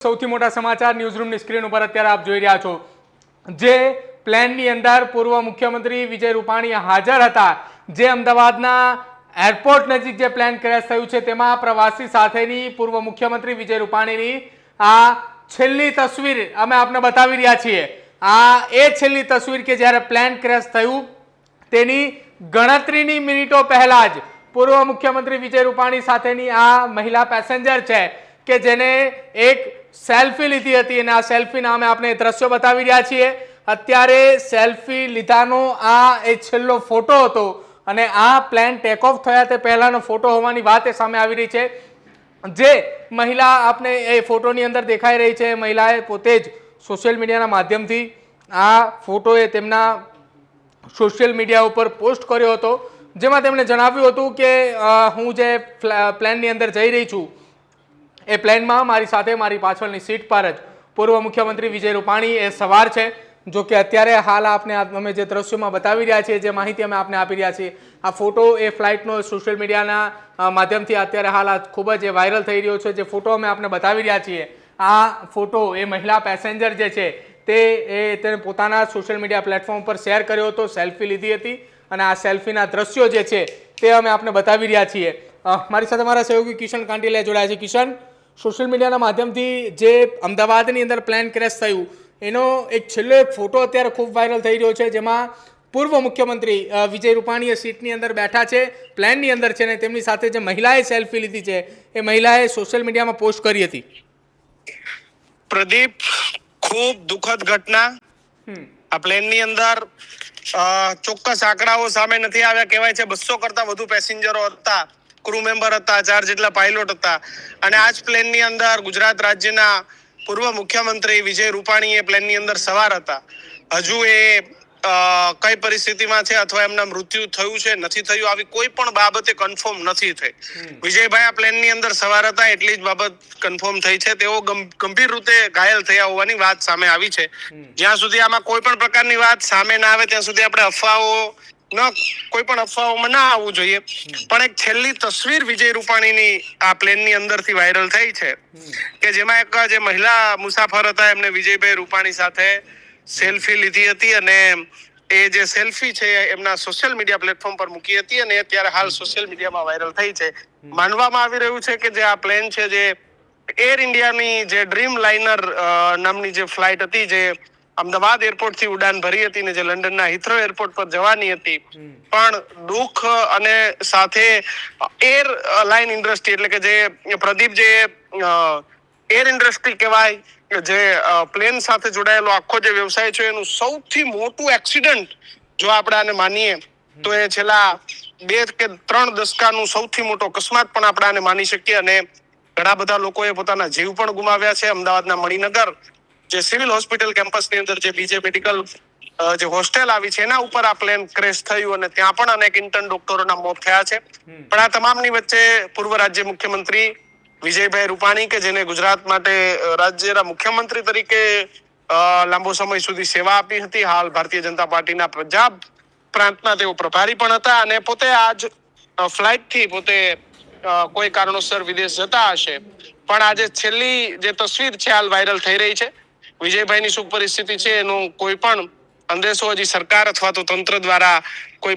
સૌથી મોટા સમાચાર ન્યૂઝરૂમની સ્ક્રીન ઉપર અત્યારે આપ જોઈ રહ્યા છો. જે પ્લેનની અંદર પૂર્વ મુખ્યમંત્રી વિજય રૂપાણી હાજર હતા, જે અમદાવાદના એરપોર્ટ નજીક જે પ્લેન ક્રેશ થયું છે, તેમાં પ્રવાસી સાથેની પૂર્વ મુખ્યમંત્રી વિજય રૂપાણીની આ છેલ્લી તસવીર અમે આપને બતાવી રહ્યા છીએ. આ એ છેલ્લી તસવીર કે જ્યારે પ્લેન ક્રેશ થયું, તેની ગણતરીની મિનિટો પહેલાં જ પૂર્વ મુખ્યમંત્રી વિજય રૂપાણી સાથેની આ મહિલા પેસેન્જર છે, કે જેને એક સેલ્ફી લીધી હતી અને આ સેલ્ફીના અમે આપણે દ્રશ્યો બતાવી રહ્યા છીએ. અત્યારે સેલ્ફી લીધાનો આ એ છેલ્લો ફોટો હતો અને આ પ્લેન ટેક ઓફ થયા તે પહેલાનો ફોટો હોવાની વાત એ સામે આવી રહી છે. જે મહિલા આપણે એ ફોટોની અંદર દેખાઈ રહી છે મહિલાએ પોતે જ સોશિયલ મીડિયાના માધ્યમથી આ ફોટોએ તેમના સોશિયલ મીડિયા ઉપર પોસ્ટ કર્યો હતો. જેમાં તેમણે જણાવ્યું હતું કે હું જે પ્લેનની અંદર જઈ રહી છું એ પ્લેનમાં મારી સાથે મારી પાછળની સીટ પર જ પૂર્વ મુખ્યમંત્રી વિજય રૂપાણી એ સવાર છે, જો કે અત્યારે હાલ આપને અમે જે દ્રશ્યોમાં બતાવી રહ્યા છીએ, જે માહિતી અમે આપને આપી રહ્યા છીએ, આ ફોટો એ ફ્લાઇટનો સોશિયલ મીડિયાના માધ્યમથી અત્યારે હાલ આ ખૂબ જ એ વાયરલ થઈ રહ્યો છે, જે ફોટો અમે આપને બતાવી રહ્યા છીએ. આ ફોટો એ મહિલા પેસેન્જર જે છે, તે એ તેને પોતાના સોશિયલ મીડિયા પ્લેટફોર્મ પર શેર કર્યો હતો, સેલ્ફી લીધી હતી અને આ સેલ્ફીના દ્રશ્યો જે છે, તે અમે આપને બતાવી રહ્યા છીએ. મારી સાથે મારા સહયોગી કિશન કાંટીલે જોડાયા છે. કિશન? સોશિયલ મીડિયાના માધ્યમથી જે અમદાવાદની અંદર પ્લેન ક્રેશ થયું એનો એક છેલ્લો એક ફોટો અત્યારે ખૂબ વાયરલ થઈ રહ્યો છે જેમાં પૂર્વ મુખ્યમંત્રી વિજય રૂપાણીએ સીટની અંદર બેઠા છે પ્લેનની અંદર છે ને તેમની સાથે જે મહિલાએ સેલ્ફી લીધી છે એ મહિલાએ સોશિયલ મીડિયામાં પોસ્ટ કરી હતી. પ્રદીપ ખૂબ દુઃખદ ઘટના. આ પ્લેનની અંદર ચોક્કસ આંકડાઓ સામે નથી આવ્યા કહેવાય છે બસો કરતા વધુ પેસેન્જરો હતા. ક્રૂ મેમ્બર હતા ચાર જેટલા પાયલોટ હતા. અને આ જ પ્લેનની અંદર ગુજરાત રાજ્યના પૂર્વ મુખ્યમંત્રી વિજય રૂપાણી એ પ્લેનની અંદર સવાર હતા. હજુ એ કઈ પરિસ્થિતિમાં છે અથવા એમના મૃત્યુ થયું છે નથી થયું આવી કોઈ પણ બાબતે કન્ફર્મ નથી થઈ. વિજયભાઈ આ પ્લેનની અંદર સવાર હતા એટલી જ બાબત કન્ફર્મ થઈ છે. તેઓ ગંભીર રીતે ઘાયલ થયા હોવાની વાત સામે આવી છે. જ્યાં સુધી આમાં કોઈ પણ પ્રકારની વાત સામે ના આવે ત્યાં સુધી આપણે અફવાઓ ન કોઈ પણ અફવાઓમાં ના આવવું જોઈએ. પણ એક છેલ્લી તસવીર વિજય રૂપાણીની આ પ્લેનની અંદરથી વાયરલ થઈ છે. કે જેમાં એક જે મહિલા મુસાફર હતા એમને વિજયભાઈ રૂપાણી સાથે સેલ્ફી લીધી હતી અને એ જે સેલ્ફી છે એમના સોશિયલ મીડિયા પ્લેટફોર્મ પર મૂકી હતી અને અત્યારે હાલ સોશિયલ મીડિયામાં વાયરલ થઈ છે. માનવામાં આવી રહ્યું છે કે જે આ પ્લેન છે જે એર ઇન્ડિયાની જે ડ્રીમ લાઇનર નામની જે ફ્લાઇટ હતી જે અમદાવાદ એરપોર્ટથી ઉડાન ભરી હતી ને જે લંડનના હિથ્રો એરપોર્ટ પર જવાની હતી. પણ દુઃખ અને સાથે એર લાઇન ઇન્ડસ્ટ્રી એટલે કે જે પ્રદીપ જે એર ઇન્ડસ્ટ્રી કહેવાય જે પ્લેન સાથે જોડાયેલો આખો જે વ્યવસાય છે એનું સૌથી મોટું એક્સિડન્ટ જો આપણે આને માનીએ તો એ છેલ્લા બે કે ત્રણ દશકાનું સૌથી મોટો અકસ્માત પણ આપણે આને માની શકીએ અને ઘણા બધા લોકોએ પોતાના જીવ પણ ગુમાવ્યા છે. અમદાવાદના મણિનગર જે સિવિલ હોસ્પિટલ કેમ્પસની અંદર જે બીજે મેડિકલ જે હોસ્ટેલ આવી છે એના ઉપર આ પ્લેન ક્રેશ થયું અને ત્યાં પણ અનેક ઇન્ટર્ન ડોક્ટરોના મોત થયા છે. પણ આ તમામની વચ્ચે પૂર્વ રાજ્ય મુખ્યમંત્રી વિજયભાઈ રૂપાણી કે જેને ગુજરાત માટે રાજ્યના મુખ્યમંત્રી તરીકે લાંબો સમય સુધી સેવા આપી હતી હાલ ભારતીય જનતા પાર્ટીના પંજાબ પ્રાંતના તેઓ પ્રભારી પણ હતા અને પોતે આજ ફ્લાઇટથી પોતે કોઈ કારણોસર વિદેશ જતા હશે. પણ આજે છેલ્લી જે તસવીર છે હાલ વાયરલ થઈ રહી છે. વિજયભાઈની શું પરિસ્થિતિ છે એનું કોઈ પણ અંદેશો હજી સરકાર અથવા તો તંત્ર દ્વારા કોઈ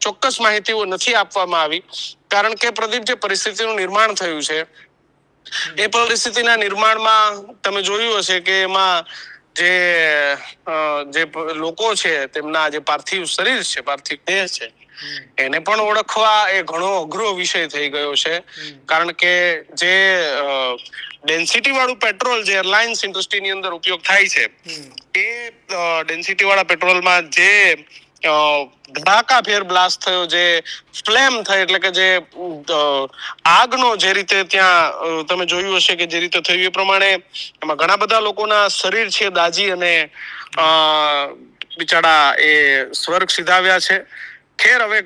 ચોક્કસ માહિતીઓ નથી આપવામાં આવી. કારણ કે પ્રદીપ જે પરિસ્થિતિનું નિર્માણ થયું છે એ પરિસ્થિતિના નિર્માણમાં તમે જોયું હશે કે એમાં જે જે લોકો છે તેમના જે પાર્થિવ શરીર છે પાર્થિવ દેહ છે એને પણ ઓળખવા એ ઘણો અઘરો વિષય થઈ ગયો છે. કારણ કે જે ડેન્સિટી વાળું પેટ્રોલ જે એરલાઇન્સ ઇન્ડસ્ટ્રીની અંદર ઉપયોગ થાય છે એ ડેન્સિટી વાળા પેટ્રોલમાં જે ધડાકા ફેર બ્લાસ્ટ થયો જે ફ્લેમ થઈ એટલે કે જે આગનો જે રીતે ત્યાં તમે જોયું હશે કે જે રીતે થયું એ પ્રમાણે એમાં ઘણા બધા લોકોના શરીર છે દાજી અને બિચારા એ સ્વર્ગ સિધાવ્યા છે. ખેર હવે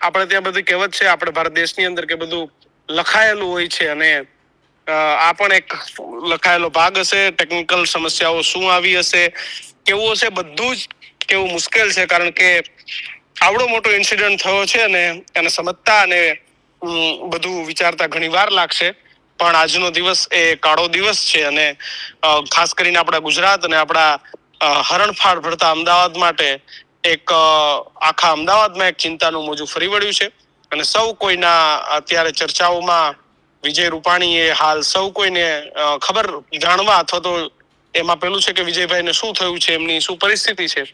આપણે ત્યાં બધી કહેવત છે આપણે ભારત દેશની અંદર કે બધું લખાયેલું હોય છે અને આ પણ એક લખાયેલો ભાગ હશે. ટેકનિકલ સમસ્યાઓ શું આવી હશે? કેવું હશે? બધું જ કેવું મુશ્કેલ છે, કારણ કે આવડો મોટો ઇન્સિડન્ટ થયો છે અને એને સમજતા અને બધું વિચારતા ઘણી વાર લાગશે. પણ આજનો દિવસ એ કાળો દિવસ છે અને ખાસ કરીને આપણા ગુજરાત અને આપણા હરણફાળ ભરતા અમદાવાદ માટે એક આખા અમદાવાદમાં એક ચિંતાનું મોજું ફરી વળ્યું છે. અને સૌ કોઈના અત્યારે ચર્ચાઓમાં વિજય રૂપાણીએ હાલ સૌ કોઈને ખબર જાણવા અથવા તો એમાં પેલું છે કે વિજયભાઈને શું થયું છે, એમની શું પરિસ્થિતિ છે.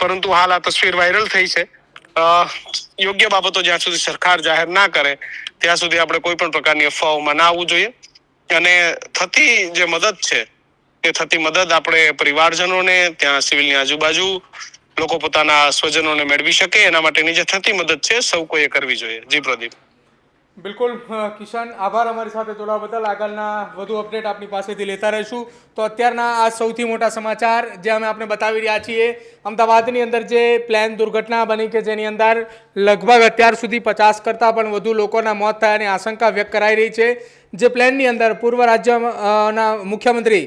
પરંતુ હાલ આ તસવીર વાયરલ થઈ છે. યોગ્ય બાબતો જ્યાં સુધી સરકાર જાહેર ના કરે, ત્યાં સુધી આપણે કોઈ પણ પ્રકારની અફવાઓમાં ના આવવું જોઈએ. અને થતી જે મદદ છે, એ થતી મદદ આપણે પરિવારજનોને, ત્યાં સિવિલની આજુબાજુ લોકો પોતાના સ્વજનોને મેળવી શકે. એના માટેની જે થતી મદદ છે, સૌ કોઈએ કરવી જોઈએ. જી પ્રદીપ. બિલકુલ કિશન, આભાર અમારી સાથે જોડાવા બદલ. આગળના વધુ અપડેટ આપની પાસેથી લેતા રહીશું. તો અત્યારના આ સૌથી મોટા સમાચાર જે અમે આપને બતાવી રહ્યા છીએ, અમદાવાદની અંદર જે પ્લેન દુર્ઘટના બની કે જેની અંદર લગભગ અત્યાર સુધી પચાસ કરતાં પણ વધુ લોકોના મોત થયાની આશંકા વ્યક્ત કરાઈ રહી છે. જે પ્લેનની અંદર પૂર્વ રાજ્યના મુખ્યમંત્રી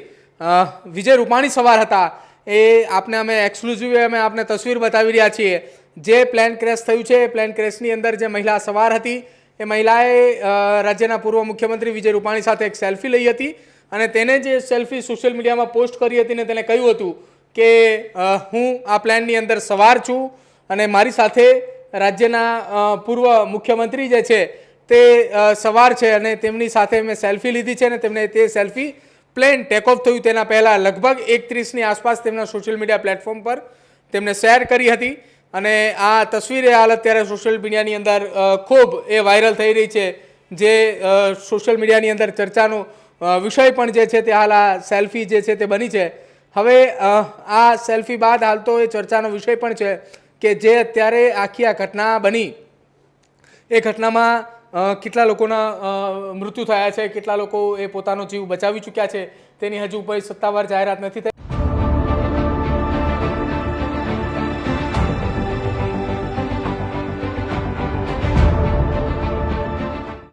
વિજય રૂપાણી સવાર હતા. એ આપને અમે એક્સક્લુઝિવ અમે આપને તસવીર બતાવી રહ્યા છીએ. જે પ્લેન ક્રેશ થયું છે, એ પ્લેન ક્રેશની અંદર જે મહિલા સવાર હતી એ મહિલાએ રાજ્યના પૂર્વ મુખ્યમંત્રી વિજય રૂપાણી સાથે એક સેલ્ફી લઈ હતી અને તેને જે સેલ્ફી સોશિયલ મીડિયામાં પોસ્ટ કરી હતી ને તેને કહ્યું હતું કે હું આ પ્લેનની અંદર સવાર છું અને મારી સાથે રાજ્યના પૂર્વ મુખ્યમંત્રી જે છે તે સવાર છે અને તેમની સાથે મેં સેલ્ફી લીધી છે અને તેમને તે સેલ્ફી પ્લેન ટેક ઓફ થયું. તેના પહેલાં લગભગ એકત્રીસની આસપાસ તેમના સોશિયલ મીડિયા પ્લેટફોર્મ પર તેમને શેર કરી હતી. અને આ તસવીર હાલ અત્યારે સોશિયલ મીડિયાની અંદર ખૂબ એ વાયરલ થઈ રહી છે. જે સોશિયલ મીડિયાની અંદર ચર્ચાનો વિષય પણ જે છે તે હાલ આ સેલ્ફી જે છે તે બની છે. હવે આ સેલ્ફી બાદ હાલ તો એ ચર્ચાનો વિષય પણ છે કે જે અત્યારે આખી આ ઘટના બની. એ ઘટનામાં કેટલા લોકોના મૃત્યુ થયા છે, કેટલા લોકો એ પોતાનો જીવ બચાવી ચૂક્યા છે, તેની હજુ કોઈ સત્તાવાર જાહેરાત નથી થઈ.